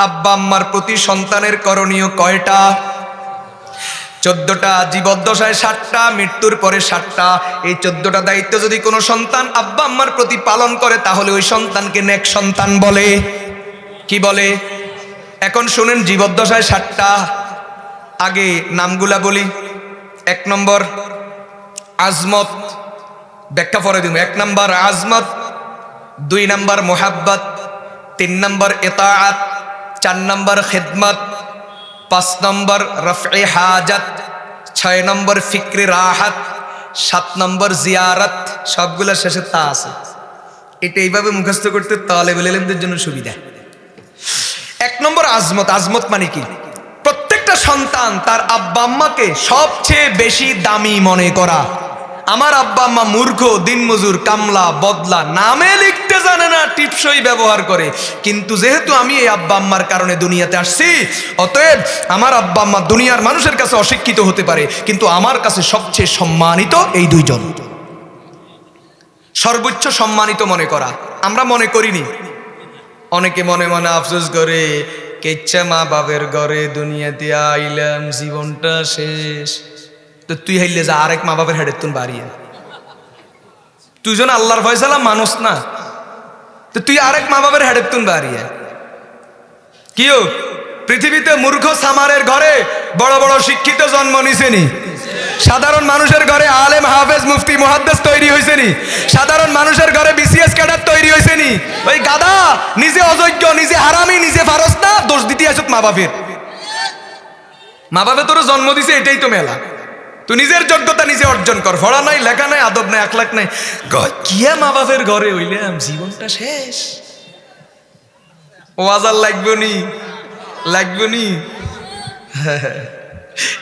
আব্বা আম্মার প্রতি সন্তানের করণীয় কয়টা? চোদ্দটা, জীবদ্দশায় ষাটটা মৃত্যুর পরে ষাটটা এই চোদ্দটা দায়িত্ব যদি কোনো সন্তান আব্বা আম্মার প্রতি পালন করে, তাহলে ওই সন্তানকে নেক সন্তান বলে। কি বলে? এখন শুনেন, জীবদ্দশায় ষাটটা আগে নামগুলা বলি। এক নম্বর, আজমত। ব্যাখ্যা পরে দিব। এক নম্বর, আজমত। দুই নম্বর, মোহাব্বত। তিন নম্বর, এতাআত। চার নম্বর খেদমত, পাঁচ নম্বর রফে হাজাত, ছয় নম্বর ফিক্রি রাহাত, সাত নম্বর জিয়ারত, সবগুলো শেষে তা আছে। এটা এইভাবে মুখস্থ করতে তাহলে বেলেমদের জন্য সুবিধা। এক নম্বর আজমত আজমত মানে কি? প্রত্যেকটা সন্তান তার আব্বা আম্মাকে সবচেয়ে বেশি দামি মনে করা। আমার আব্বা আম্মা মূর্খ দিনমজুর কামলা, বদলা, নামে লিখতে জানে না, টিপসই ব্যবহার করে। কিন্তু যেহেতু আমি এই আব্বা আম্মার কারণে দুনিয়াতে আসছি, অতএব আমার আব্বা আম্মা দুনিয়ার মানুষের কাছে অশিক্ষিত হতে পারে, কিন্তু আমার কাছে সবচেয়ে সম্মানিত এই দুইজন। সর্বোচ্চ সম্মানিত মনে করা। আমরা মনে করিনি। অনেকে মনে মনে আফসোস করে, কেচ্ছা মা বাবের ঘরে দুনিয়াতে আইলাম, জীবনটা শেষ। তো তুই হাইলে যা, আরেক মা বাবের হেডের তুন বাড়িয়ে। তুই যেন আল্লাহর ফয়সালা মানুষ না, তো তুই আরেক মা বাবের হেডের তুন বাড়িয়ে। কিও পৃথিবীতে মূর্খ সামারের ঘরে বড় বড় শিক্ষিত জন্ম নিছেনি। সাধারণ মানুষের ঘরে আলেম, হাফেজ, মুফতি, মুহাদ্দেস তৈরি হয়েছে নি সাধারণ মানুষের ঘরে বিসিএস ক্যাডার তৈরি হয়েছে নি ওই গাদা, নিজে অযোগ্য, নিজে হারামি, নিজে ফারস্তা, দোষ দিতে আসুক মা বাপের মা বাপে তোর জন্ম দিছে, এটাই তো মেলা। তুই নিজের যোগ্যতা নিজে অর্জন কর। পড়া নাই, লেখা নাই, আদব নাই এক লাখ নাই কিয়া মা বাপের ঘরে হইলাম? জীবনটা শেষ। ওয়াজার লাগবে নি? লাগবে নি?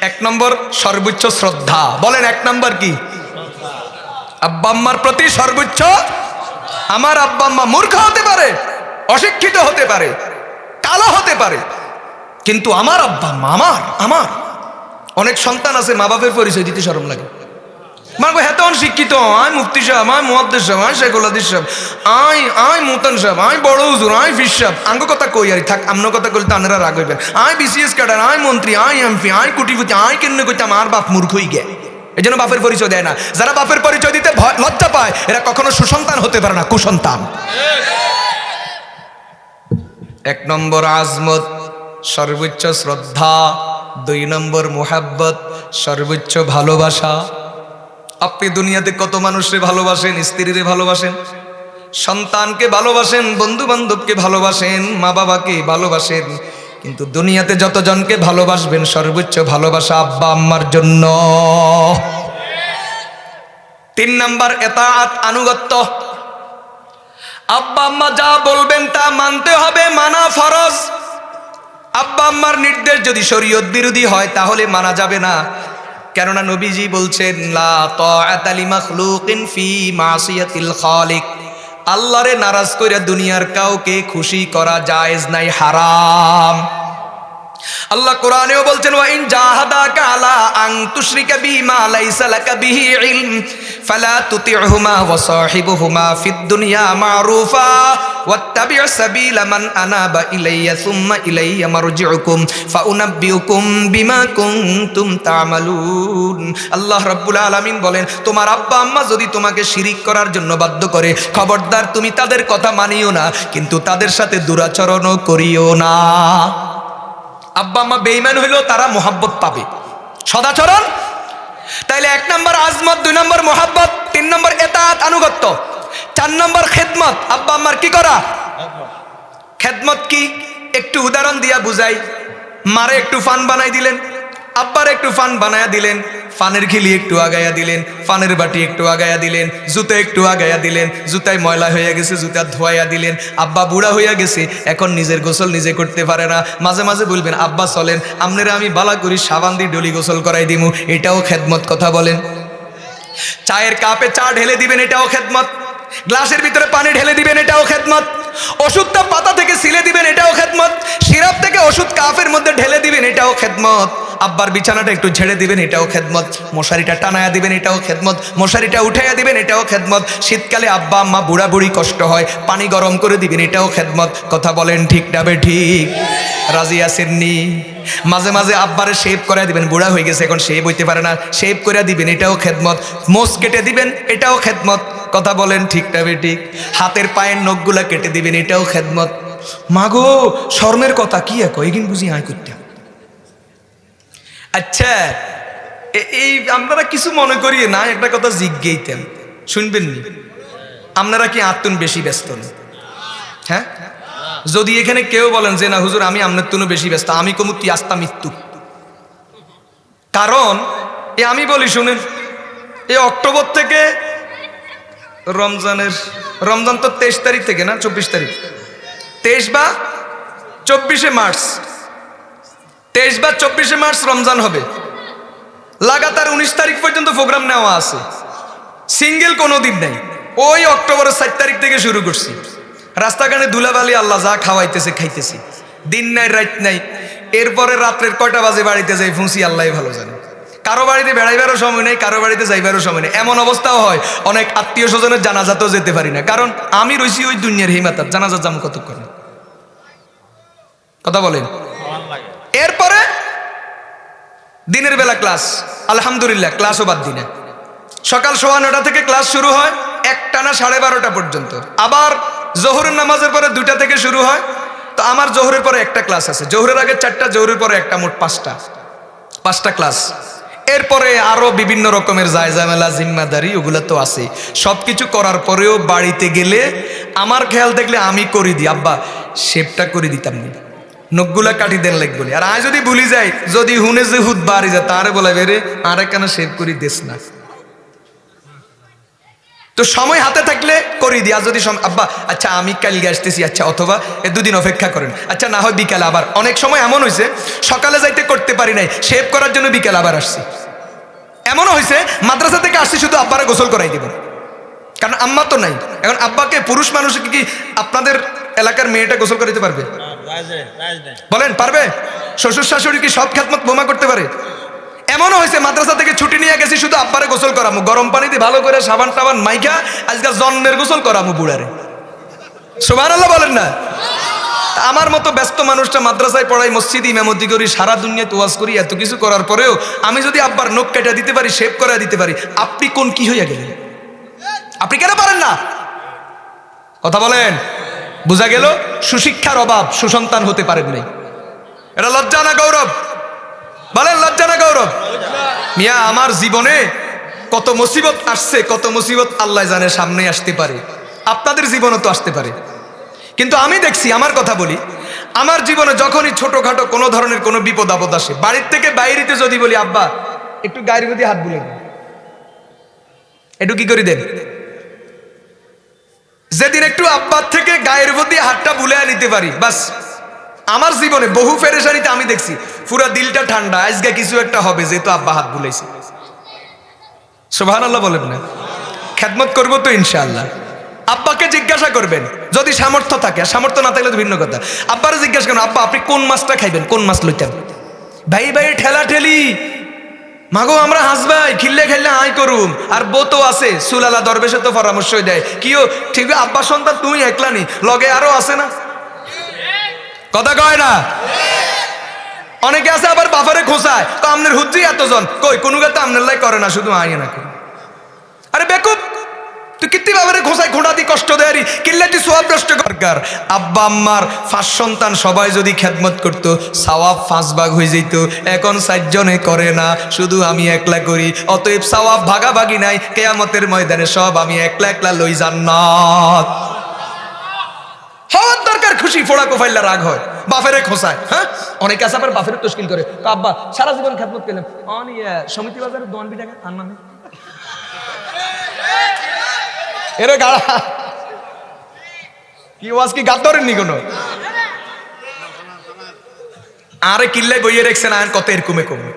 এক নম্বর, সর্বোচ্চ শ্রদ্ধা। বলেন এক নম্বর কি? আব্বা আম্মার প্রতি সর্বোচ্চ? আমার আব্বা আম্মা মূর্খ হতে পারে, অশিক্ষিত হতে পারে, কালো হতে পারে। কিন্তু আমার আব্বা আম্মা, আমার আমার। অনেক সন্তান আছে মা বাপের পরিচয় দিতে সরম লাগে। মারবো হ্যাঁ তখন শিক্ষিত, আয় মুফতি সাহেব, আয় মুহাদ্দিস সাহেব, আয় শেখুল হাদিস সাহেব, আয় আয় মুতান সাহেব, আয় বড় হুজুর, আয় সাহেব, আঙ্গ কথা কই আর, থাক, আমন কথা কইলে তানেরা রাগ হইবেন আয় বিসিএস ক্যাডার, আয় মন্ত্রী, আয় এমপি, আয় কুটিপতি, আয় কেন কইতে আমার বাপ মূর্খই গে। এই জন্য বাপের পরিচয় দেয় না। যারা বাপের পরিচয় দিতে লজ্জা পায়, এরা কখনো সুসন্তান হতে পারে না, কুসন্তান। এক নম্বর আজমত, সর্বোচ্চ শ্রদ্ধা। দুই নম্বর মোহাব্বত, সর্বোচ্চ ভালোবাসা। আপনি দুনিয়াতে কত মানুষকে ভালোবাসেন, স্ত্রীরে ভালোবাসেন? সন্তানকে ভালোবাসেন বন্ধু বান্ধবকে ভালোবাসেন মা বাবাকে ভালোবাসেন, কিন্তু দুনিয়াতে যতজনকে ভালোবাসবেন, সর্বোচ্চ ভালোবাসা আব্বা আম্মার জন্য। তিন নাম্বার, এতাআত আনুগত্য। আব্বা আম্মা যা বলবেন তা মানতে হবে, মানা ফরজ। আব্বা আম্মার নির্দেশ যদি শরীয়ত বিরোধী হয়, তাহলে মানা যাবে না। কেননা নবীজি বলছেন, লা ফি মাসিয়াতিল খালিক। আল্লাহরে নারাজ কইরা দুনিয়ার কাউকে খুশি করা জায়েজ নাই, হারাম। আল্লাহ কোরআনেও বলছেন ওয়া ইন জাহাদাকা আলা আন তুশরিকা বিমা লাইসা লাকা বিহি ইলম, ফালা তুতি'হুমা ওয়া সাহিবুহুমা ফিদ দুনিয়া মারুফা ওয়াত্তাবি' সাবিলা মান আনাবা ইলাইয়া সুম্মা ইলাইয়া মারজিউকুম, ফাউনাব্বিউকুম বিমা কুনতুম তা'মালুন। আল্লাহ রাব্বুল আলামিন বলেন, তোমার আব্বা আম্মা যদি তোমাকে শিরিক করার জন্য বাধ্য করে, খবরদার তুমি তাদের কথা মানিও না, কিন্তু তাদের সাথে দুরাচরণও করিও না। আব্বা আম্মা বেইমান হইলেও তারা মোহাব্বত পাবে। সদাচরণ? তাইলে এক নম্বর আজমত, দুই নম্বর মোহাব্বত, তিন নম্বর এতাত আনুগত্য। চার নম্বর খেদমত। আব্বা আম্মার কি করা? খেদমত কি? একটু উদাহরণ দিয়া বুঝাই। মারে একটু ফান বানাই দিলেন। আব্বার একটু ফান বানায়া দিলেন, ফানের খিলি একটু আগায়া দিলেন, ফানের বাটি একটু আগায়া দিলেন, জুতো একটু আগায়া দিলেন, জুতায় ময়লা হয়ে গেছে, জুতা ধোয়াইয়া দিলেন, আব্বা বুড়া হইয়া গেছে, এখন নিজের গোসল নিজে করতে পারে না। মাঝে মাঝে বলবেন, আব্বা চলেন আপনারা আমি বালা করি সাবান দিয়ে ডলি গোসল করাই দিমু, এটাও খেদমত কথা বলেন। চায়ের কাপে চা ঢেলে দিবেন, এটাও খেদমত। গ্লাসের ভিতরে পানি ঢেলে দিবেন, এটাও খেদমত। ওষুধটা পাতা থেকে সিলে দিবেন, এটাও খেদমত। সিরাপ থেকে ওষুধ কাপের মধ্যে ঢেলে দিবেন, এটাও খেদমত। আব্বার বিছানাটা একটু ঝেড়ে দিবেন, এটাও খেদমত। মশারিটা টানায়া দিবেন, এটাও খেদমত। মশারিটা উঠাইয়া দিবেন, এটাও খেদমত। শীতকালে আব্বা আম্মা বুড়া বুড়ি কষ্ট হয়, পানি গরম করে দিবেন, এটাও খেদমত। কথা বলেন ঠিক না বে ঠিক? রাজি আসেননি মাঝে মাঝে আব্বারে শেভ করে দিবেন, বুড়া হয়ে গেছে, এখন শেভ হইতে পারে না। শেভ করে দিবেন, এটাও খেদমত। মোষ কেটে দিবেন, এটাও খেদমত। কথা বলেন ঠিকটা ঠিক? হাতের পায়ের নখগুলা কেটে দিবেন, এটাও খেদমত। মাগো, শর্মের কথা কি এক এগিন বুঝি আয় করতে আচ্ছা এই আপনারা কিছু মনে করিয়ে না, একটা কথা জিজ্ঞেইতেন। শুনবেন নি? আপনারা কি আত্মন বেশি ব্যস্ত হ্যাঁ? যদি এখানে কেউ বলেন যে, না, হুজুর, আমি আপনার তুনো বেশি ব্যস্ত, আমি কমু তুই আস্তা মৃত্যু। কারণ, এ আমি বলি, শুনেন, এ অক্টোবর থেকে রমজানের, রমজান তো তেইশ তারিখ থেকে না, চব্বিশ তারিখ? তেইশ বা চব্বিশে মার্চ। তেইশ বা চব্বিশে মার্চ রমজান হবে। লাগাতার উনিশ তারিখ পর্যন্ত প্রোগ্রাম নেওয়া আছে। সিঙ্গেল কোনো দিন নেই। ওই অক্টোবরের সাত তারিখ থেকে শুরু করছি। রাস্তাঘাটে ধুলাবালি, আল্লাহ যা খাওয়াইতেছে, খাইতেছি। দিন নাই, রাত নাই। এরপরে রাত্রের কয়টা বাজে বাড়িতে যাই ফুঁসি, আল্লাহ ভালো জানে। কারও বাড়িতে বেড়াইবারও সময় নেই, কারও বাড়িতে যাইবারও সময় নেই। এমন অবস্থাও হয়, অনেক আত্মীয় স্বজনের জানাজাতেও যেতে পারি না। কারণ আমি রয়েছি ওই দুনিয়ার হিমাতার জানাজাত যাব কতক্ষণ? কথা বলেন এরপরে দিনের বেলা ক্লাস, আলহামদুলিল্লাহ, ক্লাসও বাদ দিনে। সকাল সোয়া নটা থেকে ক্লাস শুরু হয় একটানা সাড়ে বারোটা পর্যন্ত। আবার জোহরের নামাজের পরে দুইটা থেকে শুরু হয়, তো আমার জোহরের পরে একটা ক্লাস আছে। জোহরের আগে চারটা, জোহরের পরে একটা, মোট পাঁচটা। পাঁচটা ক্লাস। এরপরে আরও বিভিন্ন রকমের জায়জামেলা, জিম্মাদারি, ওগুলো তো আছে। সব কিছু করার পরেও বাড়িতে গেলে আমার খেয়াল দেখলে আমি করি দিই। আব্বা, শেপটা করে দিতাম না। নখগুলা কাটি দেন লাগ বলি আর আয় যদি ভুলি যাই, যদি হুনে যে হুদ বাড়ি যায়, তারে বলে, বেরে, আর কেন শেভ করি দেস না? তো সময় হাতে থাকলে করি দিয়া যদি আব্বা আচ্ছা আমি কালকে আসতেছি আচ্ছা অথবা এ দুদিন অপেক্ষা করেন। আচ্ছা না হয় বিকালে আবার। অনেক সময় এমন হয়েছে সকালে যাইতে করতে পারি নাই, শেভ করার জন্য বিকালে আবার আসছি। এমনও হয়েছে মাদ্রাসা থেকে আসছি শুধু আব্বারে গোসল করাই দেবেন কারণ আম্মা তো নাই। এখন আব্বাকে, পুরুষ মানুষকে কি আপনাদের এলাকার মেয়েটা গোসল করাইতে পারবে? বলেন, পারবে? শ্বশুর শাশুড়ি কি সব খ্যাতমত বোমা করতে পারে? এমনও হয়েছে, মাদ্রাসা থেকে ছুটি নিয়ে গেছি, শুধু আব্বারে গোসল করামু। গরম পানিতে ভালো করে সাবান টাবান মাইখা, আজকাল জন্মের গোসল করামু বুড়ারে। সোমান আল্লাহ বলেন না? আমার মতো ব্যস্ত মানুষটা মাদ্রাসায় পড়াই মসজিদ ইমামতি করি, সারা দুনিয়ায় তোয়াজ করি, এত কিছু করার পরেও আমি যদি আব্বার নখ কেটে দিতে পারি শেভ করা দিতে পারি, আপনি কোন কি হইয়া গেলেন? আপনি কেন পারেন না? কথা বলেন। বোঝা গেল সুশিক্ষার অভাব, সুসন্তান হতে পারেন নাই। এটা লজ্জা না গৌরব? বলেন লজ্জা না গৌরব? মিয়া, আমার জীবনে কত মুসিবত আসছে, কত মুসিবত আল্লাহ জানে সামনে আসতে পারে। আপনাদের জীবনও তো আসতে পারে। কিন্তু আমি দেখছি, আমার কথা বলি, আমার জীবনে যখনই ছোটখাটো কোনো ধরনের কোনো বিপদ আপদ আসে, বাড়ির থেকে বাইরেতে যদি বলি, আব্বা, একটু গায়ের প্রতি হাত বুলে একটু কি করে দেন? যেদিন একটু আব্বার থেকে গায়ের প্রতি হাতটা বুলে নিতে পারি, বাস। আমার জীবনে বহু ফেরেশানিতে আমি দেখছি, পুরা দিলটা ঠান্ডা, আজকে কিছু একটা হবে, যেহেতু আব্বা হাত বুলাইছে। সোভান আল্লাহ বলেন না। খেদমত করব তো ইনশাআল্লাহ। আব্বাকে জিজ্ঞাসা করবেন, যদি সামর্থ্য থাকে সামর্থ্য না থাকলে তো ভিন্ন কথা। আব্বারে জিজ্ঞাসা করেন, আব্বা, আপনি কোন মাছটা খাইবেন, কোন মাছ লইতেন? ভাই ভাই ঠেলা ঠেলি মাগো, আমরা হাসবাই, খিল্লে খেললে আয় করুম। আর বউ তো আছে, সুলালা দরবেশে তো পরামর্শ দেয়। কিও, ঠিক আব্বা সন্তান তুমি একলানি, লগে আরও আছে না? কথা কয় না? অনেকে আছে আবার বাফারে খোঁসায় তো আমনের হুজ্জি এতজন। কই, কোনো গাতে আমনের লাই করে না, শুধু আয় না আরে বেকুব, তুই কিত্তি বাবারে খোঁসায় খোঁড়া দি কষ্ট দেয়ারি কিল্লাটি সোয়াব নষ্ট করকার আব্বা, আম্মার পাঁচ সন্তান সবাই যদি খেদমত করত, সাওয়াব পাঁচ ভাগ হয়ে যেত। এখন সাতজনে করে না, শুধু আমি একলা করি। অতএব সাওয়াব ভাগাভাগি নাই, কেয়ামতের ময়দানে সব আমি একলা একলা লই জান্নাত। হওয়ার দরকার খুশি, ফোড়া কোফাইল্লা রাগ হয় বাফেরে খোঁসায় হ্যাঁ? অনেকে আছে আবার বাফের করে। তো আব্বা, সারা জীবন খেদমত পেলাম অন সমিতি বাজারে দোয়ান বিটাকে আনমানে এরে গাড়া। কি ওয়াজ কি গাত ধরেননি কোনো? আরে কিল্লাই বইয়ে রেখছেন, আয়ন কত এরকমে কমে।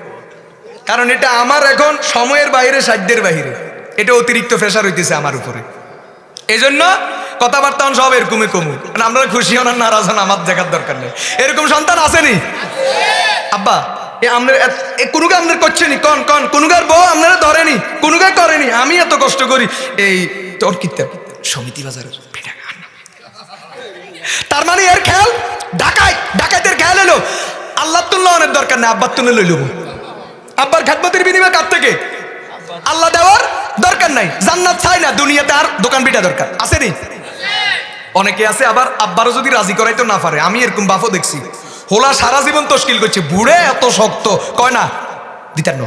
কারণ এটা আমার এখন সময়ের বাইরে, সাধ্যের বাইরে। এটা অতিরিক্ত প্রেশার হইতেছে আমার উপরে। এই জন্য কথাবার্তা হন সব এরকমই কমু। মানে আমরা খুশি হন নারাজ হন, আমার দেখার দরকার নেই। এরকম সন্তান আসেনি? আব্বা, এ এ কোনুকে আপনার করছেনি কন কন কোনুকার বউ আপনারা ধরেনি? কোনুকা করেনি? আমি এত কষ্ট করি। এই তোর কিত্তার সমিতি বাজারের। তার মানে এর খেয়াল? ঢাকায় ডাকাতের খেয়াল এলো দরকার নেই আব্বার তুলে লই লব আব্বার খেদমতের বিনিময় কার থেকে? আল্লাহ দেওয়ার দরকার নাই, জান্নাত চাই না, দুনিয়াতে আর দোকান বিটা দরকার, আছে নি? অনেকে আছে, আবার আব্বারও যদি রাজি করাইতে না পারে, আমি এরকম বাফও দেখছি। হোলা সারা জীবন তশকিল করছে, বুড়ে এত শক্ত, কয় না? দিতার ন।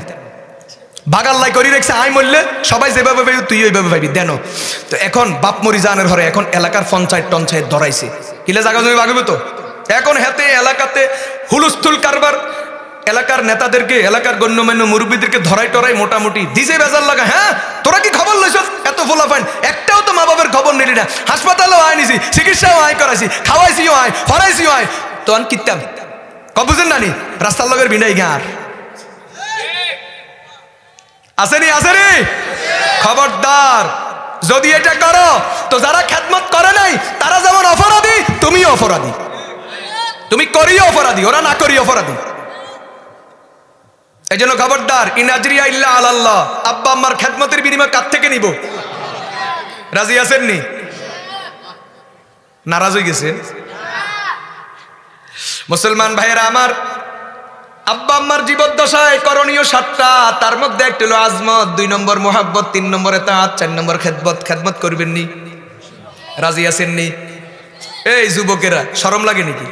বাগাল্লাই করি রেখছে, আই মরলে সবাই যেভাবে পাবি তুই ওইভাবে পাবি দেন তো এখন বাপ মরি জানের ঘরে এখন এলাকার পঞ্চায়েত টঞ্চায়েত ধরাইছে। কিলে জায়গা জমি বাগবে তো? এখন হেতে এলাকাতে হুলস্থুল কারবার, এলাকার নেতাদেরকে, এলাকার গণ্যমান্য মুরব্বীদেরকে ধরাই টরাই মোটামুটি দিছে বেজার লাগা হ্যাঁ? তোরা কি খবর লইছ? এত ফোলা ফাইন। একটাও তো মা বাবার খবর নিলি না। হাসপাতালেও আয় নিছি, চিকিৎসাও আয় করাইছি, খাওয়াইছিও আয়, ফরাইছিও আয়। তো আন কিতাম কবুঝেন নানি? রাস্তার লগের বিনাই গাঁর আসেনি আসেনি? খবরদার। যদি এটা করো, তো যারা খ্যাতমত করে নাই, তারা যেমন অপরাধী, তুমিও অপরাধী। তুমি করিও অপরাধী, ওরা না করি অপরাধী। এই জন্য খবরদার ইনাজরিয়া ইল্লা আল্লাহ আব্বা আম্মার খ্যাতমতের বিনিময় কার থেকে নিব? রাজি আছেননি? নারাজ হয়ে গেছেন মুসলমান ভাইয়েরা আমার আব্বা আম্মার জীবদ্দশায় করণীয় সাতটা, তার মধ্যে একটা হলো আজমত, দুই নম্বর মোহাব্বত, তিন নম্বরে তাঁত, চার নম্বর খেদমত। খেদমত করবেন নি? রাজি আছেননি এই যুবকেরা, শরম লাগে নাকি?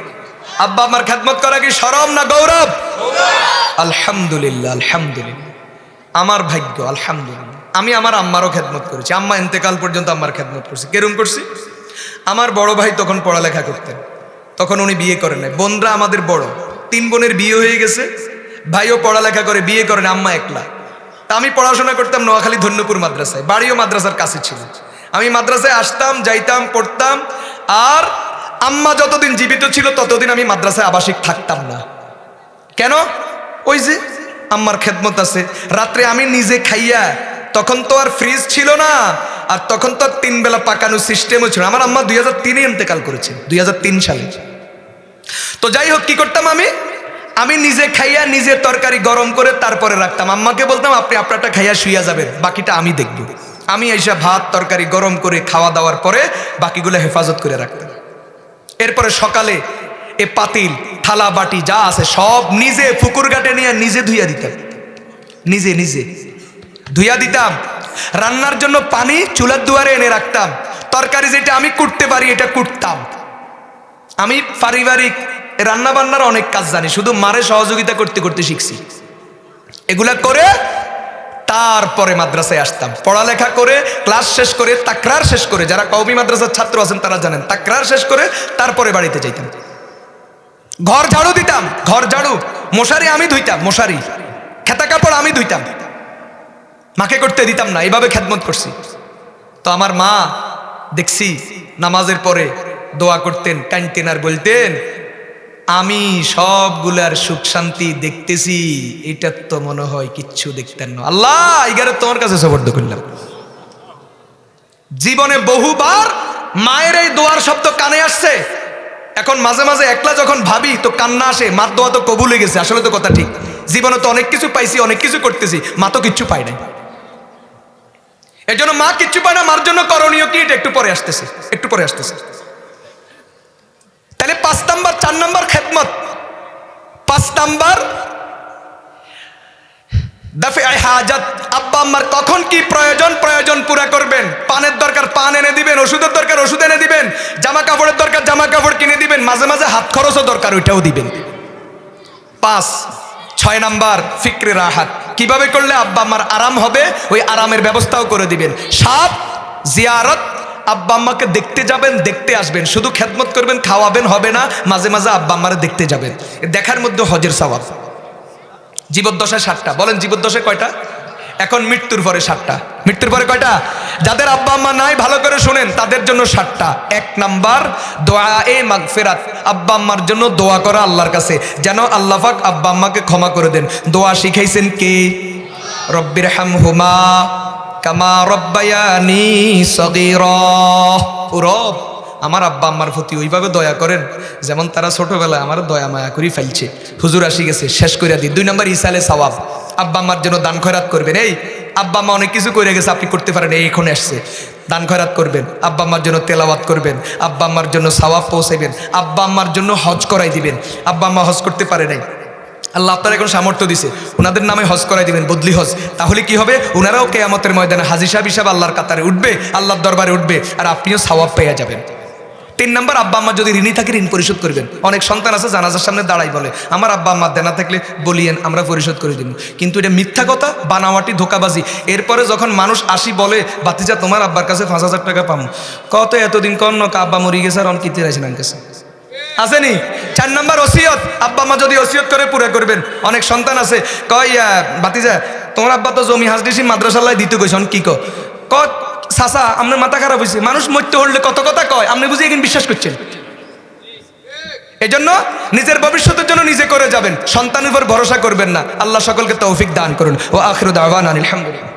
আব্বা আমার খেদমত করা কি শরম না গৌরব? আলহামদুলিল্লাহ আলহামদুলিল্লাহ। আমার ভাগ্য, আলহামদুলিল্লাহ। আমি আমার আম্মারও খেদমত করেছি। আম্মা ইন্তেকাল পর্যন্ত আমার খেদমত করছি। কেরম করছি? আমার বড় ভাই তখন পড়ালেখা করতেন। তখন উনি বিয়ে করেন নাই। বোনরা আমাদের বড়। তিন বোনের বিয়ে হয়ে গেছে, ভাইও পড়ালেখা করে, বিয়ে করেন আম্মা একলা। তা আমি পড়াশোনা করতাম নোয়াখালী ধন্যপুর মাদ্রাসায়, বাড়িও মাদ্রাসার কাছে ছিল। আমি মাদ্রাসায় আসতাম, যাইতাম, পড়তাম, আর আম্মা যতদিন জীবিত ছিল, ততদিন আমি মাদ্রাসায় আবাসিক থাকতাম না। কেন? ওই যে আম্মার খেদমত আছে। রাত্রে আমি নিজে খাইয়া, তখন তো আর ফ্রিজ ছিল না, আর তখন তো আর তিন বেলা পাকানোর সিস্টেমও ছিল আমার আম্মা দুই হাজার তিনে ইন্তেকাল করেছে, দুই হাজার তিন সালে। তো যাই হোক কি করতাম আমি? আমি নিজে খাইয়া নিজে তরকারি গরম করে তারপরে রাখতাম। আম্মাকে বলতাম, আপনি আপনারটা খাইয়া শুইয়া যাবেন, বাকিটা আমি দেখব। আমি এসে ভাত, তরকারি গরম করে খাওয়া দাওয়ার পরে বাকিগুলো হেফাজত করে রাখতাম। এরপরে সকালে এ পাতিল, থালা, বাটি যা আছে সব নিজে পুকুর ঘাটে নিয়ে নিজে ধুইয়া দিতাম। নিজে নিজে ধুইয়া দিতাম। রান্নার জন্য পানি চুলার দুয়ারে এনে রাখতাম। তরকারি যেটা আমি কুটতে পারি, এটা কুটতাম। আমি পারিবারিক রান্না বান্নার অনেক কাজ জানি, শুধু মারে সহযোগিতা করতে করতে শিখছি। এগুলা করে তারপরে মাদ্রাসায় আসতাম। পড়ালেখা করে ক্লাস শেষ করে, তাকরার শেষ করে, যারা কৌমি মাদ্রাসার ছাত্র আছেন তারা জানেন, তাকরার শেষ করে তারপরে বাড়িতে যাইতাম। ঘর ঝাড়ু দিতাম, ঘর ঝাড়ু। মশারি আমি ধুইতাম, মশারি। খেতা কাপড় আমি ধুইতাম। মাকে করতে দিতাম না, এইভাবে খেদমত করছি। তো আমার মা দেখছি নামাজের পরে দোয়া করতেন কানতেন আর বলতেন, আমি সবগুলার সুখ শান্তি দেখতেছি, এটা তো মনে হয় কিচ্ছু দেখতেন না। আল্লাহ, এগারে তোমার কাছে সবর্দ করলাম। জীবনে বহুবার মায়ের এই দোয়ার শব্দ কানে আসছে। এখন মাঝে মাঝে একলা যখন ভাবি, তো কান্না আসে, মার দোয়া তো কবুল গেছে, আসলে তো কথা ঠিক। জীবনে তো অনেক কিছু পাইছি, অনেক কিছু করতেছি, মা তো কিচ্ছু পাই নাই। এই জন্য মা কিচ্ছু পায় না, মার জন্য করণীয় কি, এটা একটু পরে আসতেছে, একটু পরে আসতেছে। পাঁচ নাম্বার, চার নাম্বার খেদমত। পাঁচ নাম্বার দাফে হাজাত। আব্বা, আম্মার কখন কি প্রয়োজন প্রয়োজন পুরা করবেন। পানের দরকার পান এনে দিবেন, ওষুধের দরকার ওষুধ এনে দিবেন জামা কাপড়ের দরকার জামা কাপড় কিনে দিবেন, মাঝে মাঝে হাত খরচও দরকার, ওইটাও দিবেন। পাঁচ, ছয় নাম্বার, ফিক্রে রাহাত। কীভাবে করলে আব্বা, আম্মার আরাম হবে, ওই আরামের ব্যবস্থাও করে দিবেন। সাত, জিয়ারত আব্বা আম্মাকে দেখতে যাবেন, দেখতে আসবেন। শুধু খেদমত করবেন, খাওয়াবেন, হবে না, মাঝে মাঝে আব্বা আম্মারে দেখতে যাবেন। দেখার মধ্যে হজের সওয়াব। জীবদ্দশায় সাতটা। বলেন, জীবদ্দশায় কয়টা? এখন মৃত্যুর পরে সাতটা। মৃত্যুর পরে কয়টা? যাদের আব্বা আম্মা নাই, ভালো করে শুনেন, তাদের জন্য সাতটা। এক নাম্বার, দোয়া এ মাগফেরাত। আব্বা আম্মার জন্য দোয়া করা আল্লাহর কাছে। যেন আল্লাহ পাক আব্বা আম্মাকে ক্ষমা করে দেন। দোয়া শিখাইছেন কে? রব্বির হাম হুমা কামা রব্বায়ানি সগীরা। রব, আমার আব্বা আম্মার প্রতি ওইভাবে দয়া করেন যেমন তারা ছোটবেলায় আমার দয়া মায়া করি ফেলছে। হুজুর আসি গেছে, শেষ করিয়া দিই। দুই নম্বর ইসালে সওয়াব, আব্বা আম্মার জন্য দান খয়রাত করবেন। এই, আব্বা আম্মা অনেক কিছু করে গেছে, আপনি করতে পারেন, এই এখন আসছে। দান খয়রাত করবেন, আব্বা আম্মার জন্য তেলাওয়াত করবেন, আব্বা আম্মার জন্য সওয়াব পৌঁছাইবেন, আব্বা আম্মার জন্য হজ করাই দিবেন। আব্বা আম্মা হজ করতে পারে নাই। আল্লাহ আপনার এখন সামর্থ্য দিছে। ওনাদের নামে হজ করাই দিবেন, বদলি হজ। তাহলে কি হবে? ওনারাও কেয়ামতের ময়দানে হাজি সাহেব হিসাবে আল্লাহর কাতারে উঠবে, আল্লাহর দরবারে উঠবে, আর আপনিও সওয়াব পেয়ে যাবেন। তিন নম্বর, আব্বা আম্মা যদি ঋণী থাকে, ঋণ পরিশোধ করবেন। অনেক সন্তান আছে, জানাজার সামনে দাঁড়াই বলে, আমার আব্বা আম্মা দেনা থাকলে বলিয়েন, আমরা পরিশোধ করে দিব। কিন্তু এটা মিথ্যা কথা, বানাওয়াটি ধোকাবাজি। এরপরে যখন মানুষ আসি বলে বাতিজা তোমার আব্বার কাছে পাঁচ হাজার টাকা পামো। কত এতদিন কন নকা আব্বা মরি গেছে আর অন কিতে রাখছেন কাছে আসেনি? চার নাম্বার ওসিয়ত। আব্বা মা যদি ওসিয়ত করে, পুরো করবেন। অনেক সন্তান আছে। কয় বাতিজা তোমার আব্বা তো জমি হাসডিসি মাদ্রাসাল্লায় দিতে কইছন কি ক ক সাসা আপনার মাথা খারাপ হয়েছে মানুষ মরতে হলে কত কথা কয়? আপনি বুঝি এখন বিশ্বাস করছেন। এজন্য নিজের ভবিষ্যতের জন্য নিজে করে যাবেন। সন্তানের উপর ভরসা করবেন না। আল্লাহ সকলকে তৌফিক দান করুন। ও আখির দাওয়ান আলহামদুলিল্লাহ